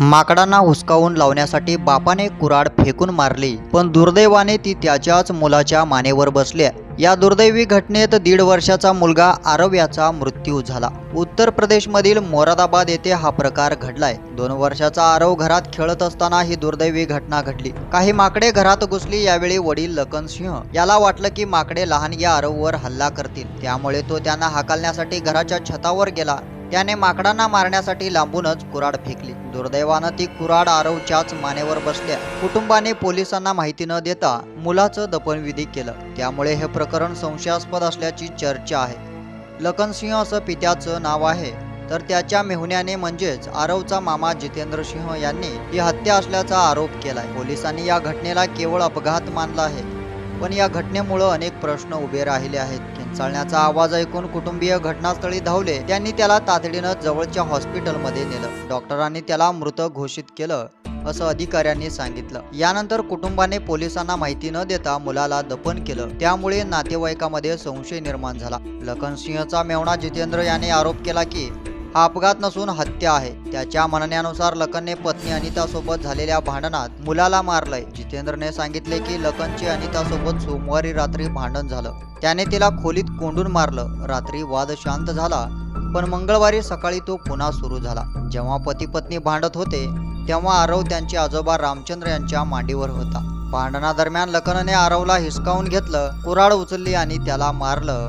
माकडांना हुसकावून लावण्यासाठी बापाने कुराड फेकून मारली. पण दुर्दैवाने ती त्याच्याच मुलाच्या मानेवर बसल्या या दुर्दैवी घटनेत दीड वर्षाचा मुलगा आरव याचा मृत्यू झाला. उत्तर प्रदेशमधील मोरादाबाद येथे हा प्रकार घडलाय. दोन वर्षाचा आरव घरात खेळत असताना ही दुर्दैवी घटना घडली. काही माकडे घरात घुसली यावेळी वडील लखन सिंह. याला वाटलं की माकडे लहान या आरववर हल्ला करतील. त्यामुळे तो त्यांना हाकालण्यासाठी घराच्या छतावर गेला. त्याने माकडांना मारण्यासाठी लांबूनच कुराड फेकली. दुर्दैवानं ती कुराड आरवच्याच मानेवर बसल्या. कुटुंबाने पोलिसांना माहिती न देता मुलाचं दफनविधी केलं. त्यामुळे हे प्रकरण संशयास्पद असल्याची चर्चा आहे. लखनसिंह असं पित्याचं नाव आहे. तर त्याच्या मेहुण्याने म्हणजेच आरवचा मामा जितेंद्र सिंह यांनी ही हत्या असल्याचा आरोप केलाय. पोलिसांनी या घटनेला केवळ अपघात मानला आहे. पण या घटनेमुळं अनेक प्रश्न उभे राहिले आहेत. किंचाळण्याचा आवाज ऐकून कुटुंबीय घटनास्थळी धावले. त्यांनी त्याला तातडीनं जवळच्या हॉस्पिटलमध्ये नेलं. डॉक्टरांनी त्याला मृत घोषित केलं असं अधिकाऱ्यांनी सांगितलं. यानंतर कुटुंबाने पोलिसांना माहिती न देता मुलाला दफन केलं. त्यामुळे नातेवाईकामध्ये संशय निर्माण झाला. लखन सिंहचा मेवणा जितेंद्र याने आरोप केला की अपघात नसून हत्या आहे. त्याच्या म्हणण्यानुसार लखनने पत्नी अनितासोबत झालेल्या भांडणात मुलाला मारलंय. जितेंद्रने सांगितले की लखनचे अनितासोबत सोमवारी रात्री भांडण झालं. त्याने तिला खोलीत कोंडून मारलं. रात्री वाद शांत झाला पण मंगळवारी सकाळी तो पुन्हा सुरू झाला. जेव्हा पती पत्नी भांडत होते तेव्हा आरव त्यांचे आजोबा रामचंद्र यांच्या मांडीवर होता. भांडणादरम्यान लखनने आरवला हिसकावून घेतलं कुराड उचलली आणि त्याला मारलं.